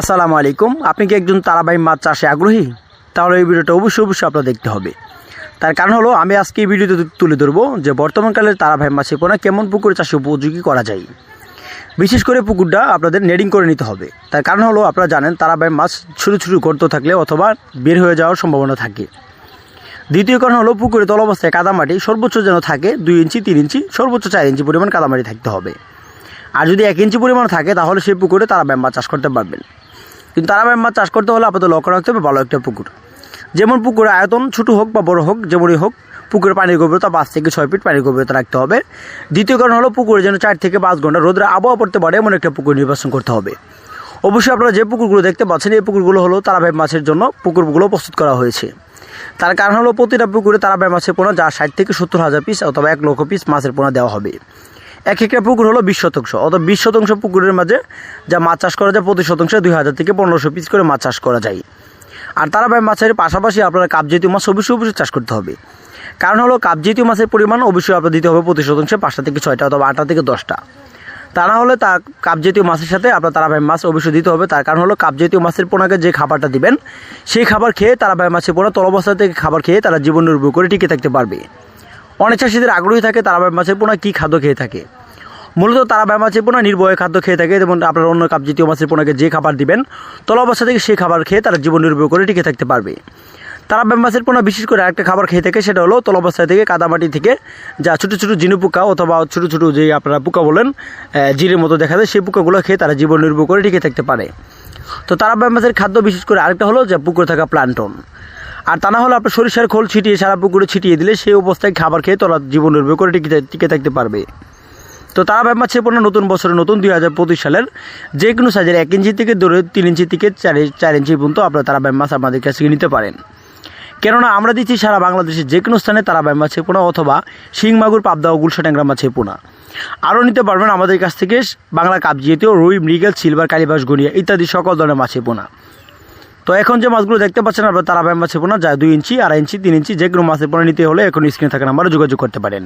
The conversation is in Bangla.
আসসালামু আলাইকুম। আপনি কি একজন তারাবাই মাছ চাষে আগ্রহী? তাহলে এই ভিডিওটা অবশ্যই অবশ্যই আপনার দেখতে হবে। তার কারণ হলো, আমি আজকে এই ভিডিওতে তুলে ধরবো যে বর্তমানকালে তারাবাহী মাছের পোনা কেমন পুকুরে চাষে উপযোগী করা যায়। বিশেষ করে পুকুরটা আপনাদের নেডিং করে নিতে হবে। তার কারণ হলো, আপনারা জানেন তারাবাহী মাছ ছোটো ছোটো গর্ত থাকলে অথবা বের হয়ে যাওয়ার সম্ভাবনা থাকে। দ্বিতীয় কারণ হলো, পুকুরে তল অবস্থায় কাদামাটি সর্বোচ্চ যেন থাকে দুই ইঞ্চি, তিন ইঞ্চি, সর্বোচ্চ চার ইঞ্চি পরিমাণ কাদামাটি থাকতে হবে। আর যদি এক ইঞ্চি পরিমাণ থাকে, তাহলে সেই পুকুরে তারাবাই মাছ চাষ করতে পারবেন। কিন্তু তারাবাই মাছ চাষ করতে হলে আপাতত লক্ষ্য রাখতে হবে, ভালো একটা পুকুর। যেমন পুকুরের আয়তন ছোটো হোক বা বড় হোক, যেমনই হোক, পুকুরের পানির গভীরতা পাঁচ থেকে ছয় ফিট পানির গভীরতা রাখতে হবে। দ্বিতীয় কারণ হলো পুকুরে যেন চার থেকে পাঁচ ঘণ্টা রোদের আবহাওয়া পড়তে পারে, এমন একটা পুকুর নির্বাচন করতে হবে। অবশ্যই আপনারা যে পুকুরগুলো দেখতে পাচ্ছেন, এই পুকুরগুলো হলো তারাবাই মাছের জন্য পুকুরগুলো প্রস্তুত করা হয়েছে। তার কারণ হলো প্রতিটা পুকুরে তারাবাই মাছের পোনা যা ষাট থেকে সত্তর হাজার পিস অথবা এক লক্ষ পিস মাছের পোনা দেওয়া হবে। এক একটা পুকুর হলো বিশ শতাংশ। অথবা বিশ শতাংশ পুকুরের মাঝে যা মাছ চাষ করা যায় প্রতি শতাংশে দুই হাজার থেকে পনেরোশো পিস করে মাছ চাষ করা যায়। আর তারাবাই মাছের পাশাপাশি আপনারা কাপ জাতীয় মাছ অবশ্যই অবশ্যই চাষ করতে হবে। কারণ হলো কাপ জাতীয় মাছের পরিমাণ অবশ্যই আপনার দিতে হবে প্রতি শতাংশে পাঁচটা থেকে ছয়টা অথবা আটটা থেকে দশটা। তা না হলে তা কাপ জাতীয় মাছের সাথে আপনার তারাবাই মাছ অবশ্যই দিতে হবে। তার কারণ হলো কাপ জাতীয় মাছের পোনাকে যে খাবারটা দিবেন, সেই খাবার খেয়ে তারাবাই মাছের পোনা তল অবস্থা থেকে খাবার খেয়ে তারা জীবন নির্ভর করে টিকে থাকতে পারবে। অনেক চাষিদের আগ্রহী থাকে, তারা তারাবাই মাছের পোনা কী খাদ্য খেয়ে থাকে? মূলত তারা তারাবাই মাছের পোনা নির্ভয়ে খাদ্য খেয়ে থাকে, যেমন আপনার অন্য কাপ জাতীয় মাছের পোনাকে যে খাবার দিবেন, তল অবস্থা থেকে সেই খাবার খেয়ে তারা জীবন নির্ভর করে টিকে থাকতে পারবে। তারাবাই মাছের পোনা বিশেষ করে একটা খাবার খেয়ে থাকে, সেটা হলো তল অবস্থা থেকে কাদামাটি থেকে যা ছোটো ছোটো জিনু পোকা অথবা ছোটো ছোটো যে আপনারা পোকা বলেন জিরের মতো দেখা যায়, সেই পোকাগুলো খেয়ে তারা জীবন নির্ভর করে টিকে থাকতে পারে। তো তারাবাই মাছের খাদ্য বিশেষ করে আরেকটা হলো যে পুকুরে থাকা প্লান্টন। আর তা না হলে আপনার সরিষার খোল ছিটিয়ে, সারা পুকুরে ছিটিয়ে দিলে সেই অবস্থায় খাবার খেয়ে তোরা জীবন নির্ভর করে টিকে টিকে থাকতে পারবে। তো তারা ব্যাপার ছে পণ্য নতুন বছরে নতুন দুই হাজার পঁচিশ সালের যে কোনো সাইজের এক ইঞ্চি থেকে ধরে তিন ইঞ্চি থেকে চার চার ইঞ্চি পর্যন্ত আপনারা তারা মাছ আমাদের কাছ থেকে নিতে পারেন। কেননা আমরা দিচ্ছি সারা বাংলাদেশের যে কোনো স্থানে তারা মাছের পোনা অথবা শিং মাগুর পাবদা ও গুলশা ট্যাংরা মাছের পোনা। আরও নিতে পারবেন আমাদের কাছ থেকে বাংলা কাপ জাতীয় রুই, মৃগেল, সিলভার, কালিবাস, গনিয়া ইত্যাদি সকল ধরনের মাছের পোনা। তো এখন যে মাছগুলো দেখতে পাচ্ছেন আপনার, তারা মাছের পোনা যায় দুই ইঞ্চি, আড়াই ইঞ্চি, তিন ইঞ্চি, যে কোনো মাছের পোনা নিতে হলে এখন স্ক্রিনে থাকা নাম্বারে যোগাযোগ করতে পারেন।